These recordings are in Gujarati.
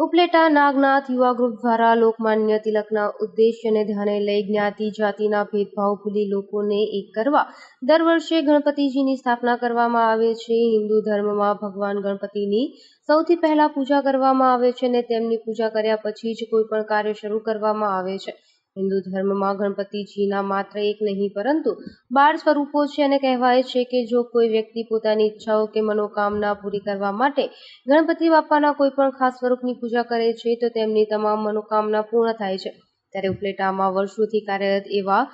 ઉપલેટા નાગનાથ યુવા ગ્રુપ દ્વારા લોકમાન્ય તિલકના ઉદ્દેશ્યને ધ્યાને લઈ જ્ઞાતિ, જાતિના ભેદભાવ ભૂલી લોકોને એક કરવા દર વર્ષે ગણપતિજીની સ્થાપના કરવામાં આવે છે. હિન્દુ ધર્મમાં ભગવાન ગણપતિની સૌથી પહેલા પૂજા કરવામાં આવે છે અને તેમની પૂજા કર્યા પછી જ કોઈ પણ કાર્ય શરૂ કરવામાં આવે છે. હિન્દુ ધર્મમાં ગણપતિજીના માત્ર એક નહીં, પરંતુ બાર સ્વરૂપો છે અને કહેવાય છે કે જો કોઈ વ્યક્તિ પોતાની ઈચ્છાઓ કે મનોકામના પૂરી કરવા માટે ગણપતિ બાપાના કોઈ પણ ખાસ સ્વરૂપની પૂજા કરે છે, તો તેમની તમામ મનોકામના પૂર્ણ થાય છે. ત્યારે ઉપલેટામાં વર્ષોથી કાર્યરત એવા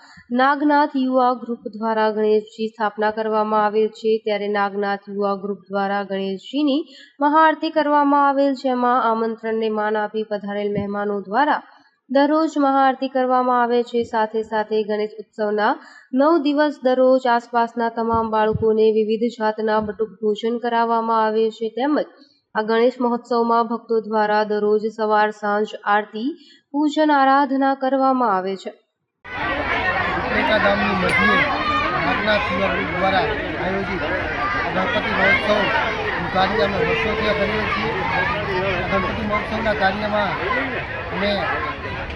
નાગનાથ યુવા ગ્રુપ દ્વારા ગણેશજી સ્થાપના કરવામાં આવેલ છે. ત્યારે નાગનાથ યુવા ગ્રુપ દ્વારા ગણેશજીની મહાઆરતી કરવામાં આવેલ જેમાં આમંત્રણને માન આપી પધારેલ મહેમાનો દ્વારા દરરોજ મહાઆરતી કરવામાં આવે છે. સાથે સાથે ગણેશ ઉત્સવના નવ દિવસ દરરોજ આસપાસના તમામ બાળકોને વિવિધ જાતના બટુક ભોજન કરાવવામાં આવે છે. તેમજ આ ગણેશ મહોત્સવમાં ભક્તો દ્વારા દરરોજ સવાર, સાંજ આરતી, પૂજન, આરાધના કરવામાં આવે છે. આયોજિત કાર્ય અમે વર્ષોથી કરીએ છીએ. ગણપતિ મહોત્સવના કાર્યમાં અમે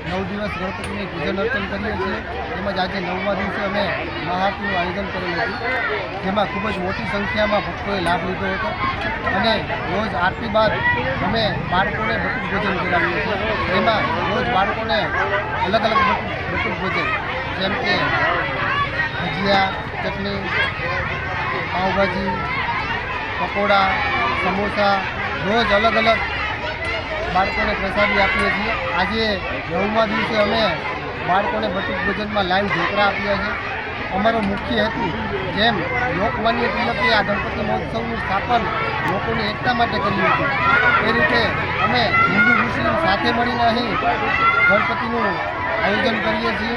નવ દિવસ ગણપતિની પૂજન અર્ચન કરીએ છીએ. તેમજ આજે નવમા દિવસે અમે મહાઆરતીનું આયોજન કરેલું હતું. જેમાં ખૂબ જ મોટી સંખ્યામાં ભક્તોએ લાભ લીધો હતો. અને રોજ આરતી બાદ અમે બાળકોને બટુક ભોજન કરાવીએ છીએ. તેમાં રોજ બાળકોને અલગ અલગ બટુક ભોજન, જેમ કે ભજીયા, ચટણી, પાઉંભાજી પકોડા, સમોસા, રોજ અલગ અલગ બાળકોને પ્રસાદી આપીએ છીએ. આજે નવમા દિવસે અમે બાળકોને બટુક ભોજનમાં લાઈવ ઢોકળા આપ્યા છે. અમારો મુખ્ય હેતુ જેમ લોકમાન્ય તિલકે આ ગણપતિ મહોત્સવનું સ્થાપન લોકોની એકતા માટે કર્યું હતું, એ રીતે અમે હિન્દુ મુસ્લિમ સાથે મળીને અહીં ગણપતિનું આયોજન કરીએ છીએ.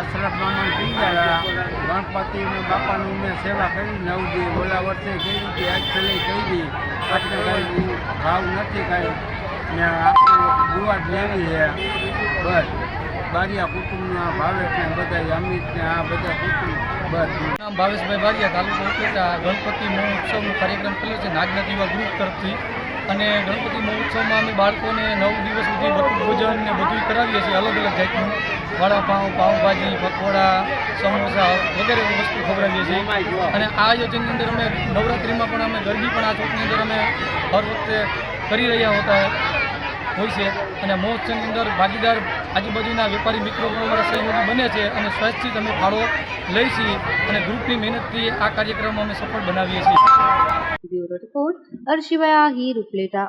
અશરફ મામા પિંજારા ગણપતિ અને બાપાની મેં સેવા કરી નવ દી ઓલા વર્ષે કરી હતી આજ કહી દી આટલે કાંઈ ભાવ નથી કાંઈ. ને આપણે ગુવાટ લેવી છે. બસ. બારિયા કુટુંબના ભાવેશને બધા અમિતને આ બધા કુટુંબ. બસ. નામ ભાવેશભાઈ બારિયા, તાલુકો ઉપલેટા. ગણપતિ મહોત્સવનો કાર્યક્રમ કર્યો છે નાગનાથ યુવા ગ્રુપ તરફથી. અને ગણપતિ મહોત્સવમાં અમે બાળકોને નવ દિવસ સુધી ભોજન ને બધું કરાવીએ છીએ અલગ અલગ જાતનું. વડાપાઉં પાઉંભાજી, પકોડા, સમોસા વગેરે વસ્તુ ખવડાવીએ છીએ. અને આ આયોજનની અંદર અમે નવરાત્રિમાં પણ અમે ગરબી પણ આ ચોકની અંદર અમે હર વખતે કરી રહ્યા હોતા હોય છે. અને મહોત્સવની અંદર ભાગીદાર આજુબાજુના વેપારી મિત્રો પણ અમારા સહયોગી બને છે અને સ્વચ્છથી અમે ફાળો લઈ છીએ અને ગ્રુપની મહેનતથી આ કાર્યક્રમ અમે સફળ બનાવીએ છીએ. રિપોર્ટ, અર્શિવાયા હી ઉપલેટા